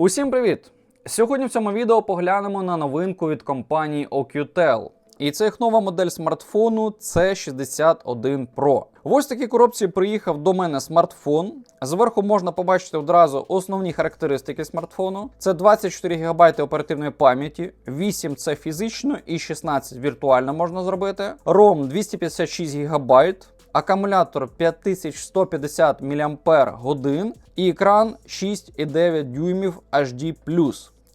Усім привіт! Сьогодні в цьому відео поглянемо на новинку від компанії OQTEL. І це їх нова модель смартфону C61 Pro. В ось такій коробці приїхав до мене смартфон. Зверху можна побачити одразу основні характеристики смартфону. Це 24 ГБ оперативної пам'яті, 8 це фізично і 16 віртуально можна зробити. ROM 256 ГБ. Акумулятор 5150 мАч і екран 6,9 дюймів HD+.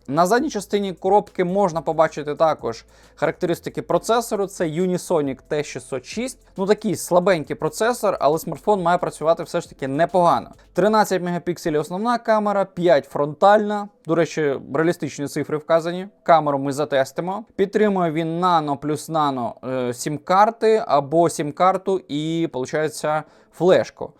На задній частині коробки можна побачити також характеристики процесору. Це Unisonic T606. Ну такий слабенький процесор, але смартфон має працювати все ж таки непогано. 13 мегапікселів основна камера, 5 фронтальна. До речі, реалістичні цифри вказані. Камеру ми затестимо. Підтримує він нано плюс нано е, сім-карти або сім-карту і, виходить, флешку.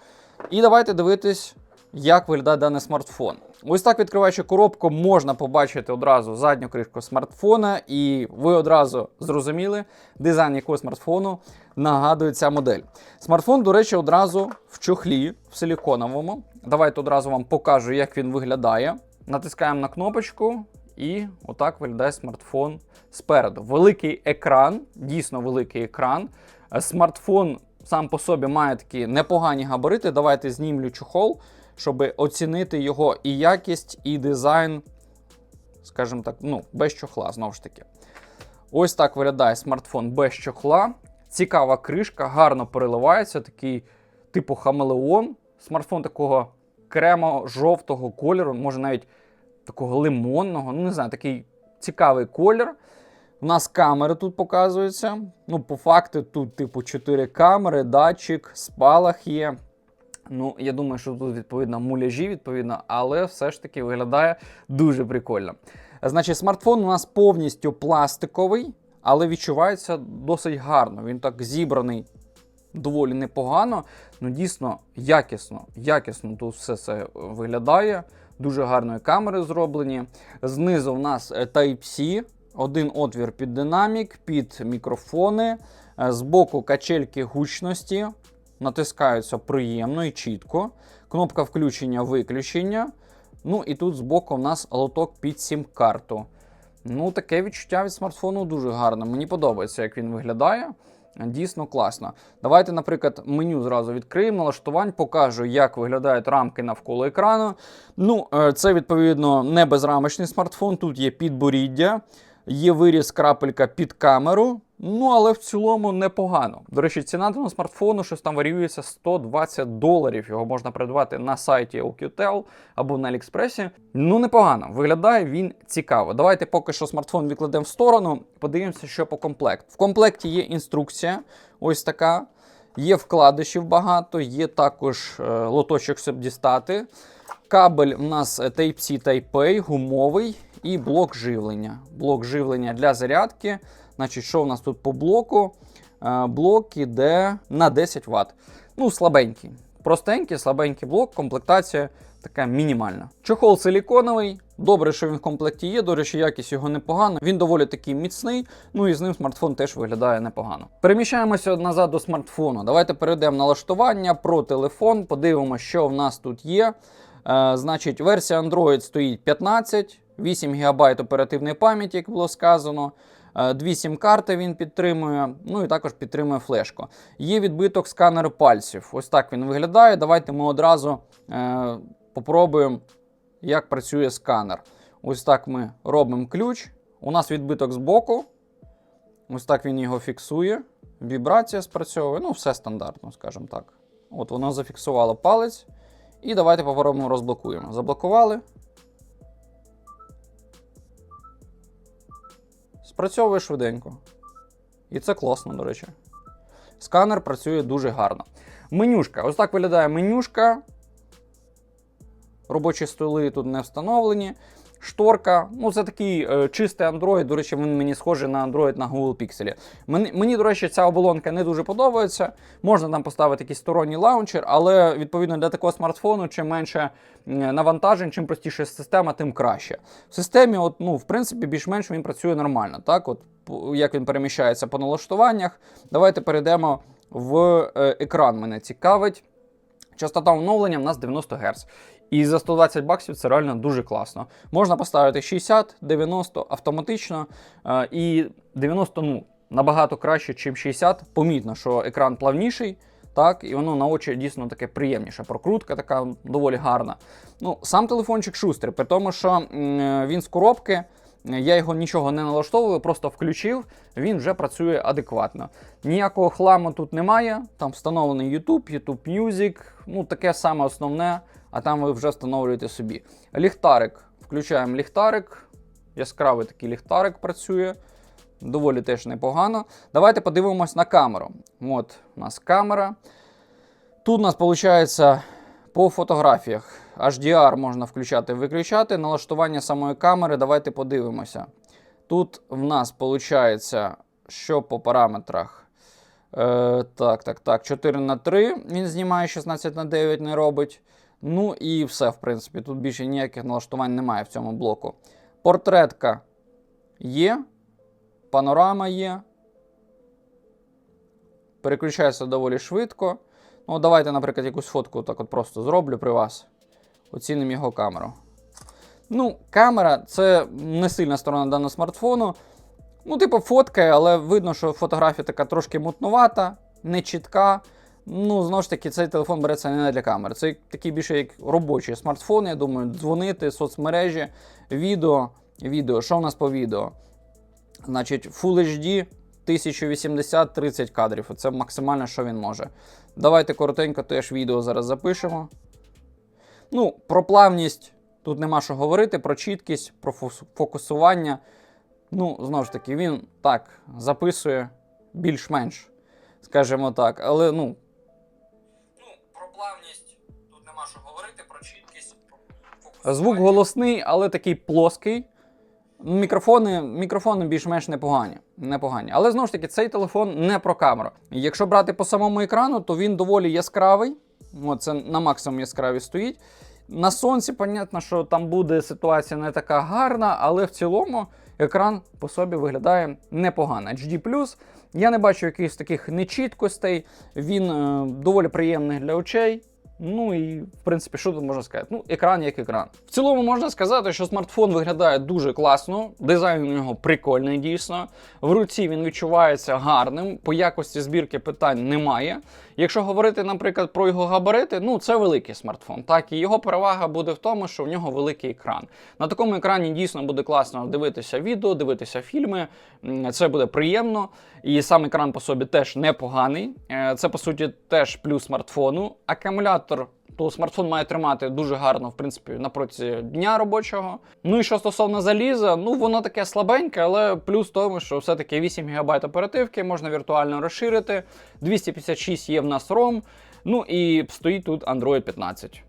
І давайте дивитись, як виглядає даний смартфон. Ось так відкриваючи коробку, можна побачити одразу задню кришку смартфона, і ви одразу зрозуміли, дизайн якого смартфону нагадує ця модель. Смартфон, до речі, одразу в чохлі, в силіконовому. Давайте одразу вам покажу, як він виглядає. Натискаємо на кнопочку, і отак виглядає смартфон спереду. Великий екран, дійсно великий екран. Е, Смартфон сам по собі має такі непогані габарити. Давайте знімлю чохол щоб оцінити його і якість, і дизайн, скажімо так, ну, без чохла, знову ж таки. Ось так виглядає смартфон без чохла. Цікава кришка, гарно переливається, такий типу хамелеон. Смартфон такого кремо-жовтого кольору, може навіть такого лимонного, ну не знаю, такий цікавий колір. У нас камери тут показуються. Ну, по факту, тут, типу, 4 камери, датчик, спалах є. Ну, я думаю, що тут відповідно муляжі, відповідно, але все ж таки виглядає дуже прикольно. Значить, смартфон у нас повністю пластиковий, але відчувається досить гарно. Він так зібраний доволі непогано. Ну, дійсно, якісно. Якісно тут все це виглядає. Дуже гарної камери зроблені. Знизу в нас Type-C, один отвір під динамік, під мікрофони. Збоку качельки гучності натискаються приємно і чітко. Кнопка включення-виключення. Ну і тут збоку у нас лоток під сім-карту. Ну, таке відчуття від смартфону дуже гарне. Мені подобається, як він виглядає. Дійсно класно. Давайте, наприклад, меню зразу відкриємо, налаштувань, покажу, як виглядають рамки навколо екрану. Ну, е, це, відповідно, не безрамочний смартфон. Тут є підборіддя, є виріз крапелька під камеру. Ну, але в цілому непогано. До речі, ціна на смартфону щось там варіюється 120 доларів. Його можна придбати на сайті OQTEL або на Аліекспресі. Ну, непогано. Виглядає він цікаво. Давайте поки що смартфон відкладемо в сторону, подивимося, що по комплекту. В комплекті є інструкція, ось така. Є вкладишів багато, є також е, лоточок, щоб дістати. Кабель у нас Type-C Type-A, гумовий і блок живлення. Блок живлення для зарядки. Значить, що в нас тут по блоку? Е, блок іде на 10 Вт. Ну, слабенький. Простенький, слабенький блок, комплектація така мінімальна. Чохол силіконовий. Добре, що він в комплекті є. До речі, якість його непогана. Він доволі такий міцний, ну і з ним смартфон теж виглядає непогано. Переміщаємося назад до смартфону. Давайте перейдемо на налаштування про телефон, подивимося, що в нас тут є. Е, Значить, версія Android стоїть 15, 8 ГБ оперативної пам'яті, як було сказано. Е, дві сім-карти він підтримує, ну і також підтримує флешку. Є відбиток сканеру пальців. Ось так він виглядає. Давайте ми одразу е, попробуємо, як працює сканер. Ось так ми робимо ключ. У нас відбиток збоку. Ось так він його фіксує. Вібрація спрацьовує. Ну, все стандартно, скажімо так. От воно зафіксувало палець. І давайте попробуємо розблокуємо. Заблокували. Спрацьовує швиденько. І це класно, до речі. Сканер працює дуже гарно. Менюшка. Ось так виглядає менюшка. Робочі столи тут не встановлені. Шторка, ну це такий е, чистий Android. До речі, він мені схожий на Android на Google Pixel. Мені, мені, до речі, ця оболонка не дуже подобається. Можна там поставити якийсь сторонній лаунчер, але відповідно для такого смартфону, чим менше навантажень, чим простіша система, тим краще. В системі, от, ну, в принципі, більш-менш він працює нормально. Так, от як він переміщається по налаштуваннях. Давайте перейдемо в е, екран. Мене цікавить. Частота оновлення в нас 90 Гц. І за 120 баксів це реально дуже класно. Можна поставити 60, 90 автоматично. е, І 90, ну, набагато краще, ніж 60. Помітно, що екран плавніший. Так, і воно на очі дійсно таке приємніше. Прокрутка така доволі гарна. Ну, сам телефончик шустрий, при тому, що е, він з коробки. Я його нічого не налаштовую, просто включив, він вже працює адекватно. Ніякого хламу тут немає. Там встановлений YouTube, YouTube Music, ну таке саме основне, а там ви вже встановлюєте собі. Ліхтарик. Включаємо ліхтарик. Яскравий такий ліхтарик працює. Доволі теж непогано. Давайте подивимось на камеру. От у нас камера. Тут у нас виходить по фотографіях. HDR можна включати виключати. Налаштування самої камери. Давайте подивимося. Тут в нас виходить, що по параметрах. Е, так, так, так. 4 на 3 він знімає 16 на 9 не робить. Ну і все, в принципі. Тут більше ніяких налаштувань немає в цьому блоку. Портретка є. Панорама є. Переключається доволі швидко. Ну, давайте, наприклад, якусь фотку так от просто зроблю при вас. Оцінимо його камеру. Ну, камера це не сильна сторона даного смартфону. Ну, типу, фоткає, але видно, що фотографія така трошки мутнувата, не чітка. Ну, знову ж таки, цей телефон береться не для камери. Це такий більше як робочий смартфон, я думаю, дзвонити, соцмережі, відео. Відео. Що в нас по відео? Значить, Full HD 1080 30 кадрів. Це максимально, що він може. Давайте коротенько теж відео зараз запишемо. Ну, про плавність тут нема що говорити, про чіткість, про фокусування. Ну, знову ж таки, він так записує більш-менш, скажімо так. Але ну. Ну, про плавність тут нема що говорити, про чіткість. Звук голосний, але такий плоский. Мікрофони, мікрофони більш-менш непогані, непогані. Але знову ж таки, цей телефон не про камеру. Якщо брати по самому екрану, то він доволі яскравий. О, це на максимум яскраві стоїть. На сонці, понятно, що там буде ситуація не така гарна, але в цілому екран по собі виглядає непогано. HD+, я не бачу якихось таких нечіткостей, він е, доволі приємний для очей. Ну і в принципі, що тут можна сказати? Ну, екран як екран. В цілому можна сказати, що смартфон виглядає дуже класно. Дизайн у нього прикольний, дійсно. В руці він відчувається гарним. По якості збірки питань немає. Якщо говорити, наприклад, про його габарити, ну це великий смартфон. Так, і його перевага буде в тому, що в нього великий екран. На такому екрані дійсно буде класно дивитися відео, дивитися фільми. Це буде приємно. І сам екран по собі теж непоганий. Е, Це по суті теж плюс смартфону. Акумулятор. То смартфон має тримати дуже гарно, в принципі, на протязі дня робочого. Ну і що стосовно заліза, ну воно таке слабеньке, але плюс в тому, що все-таки 8 ГБ оперативки можна віртуально розширити. 256 є в нас ROM. Ну і стоїть тут Android 15.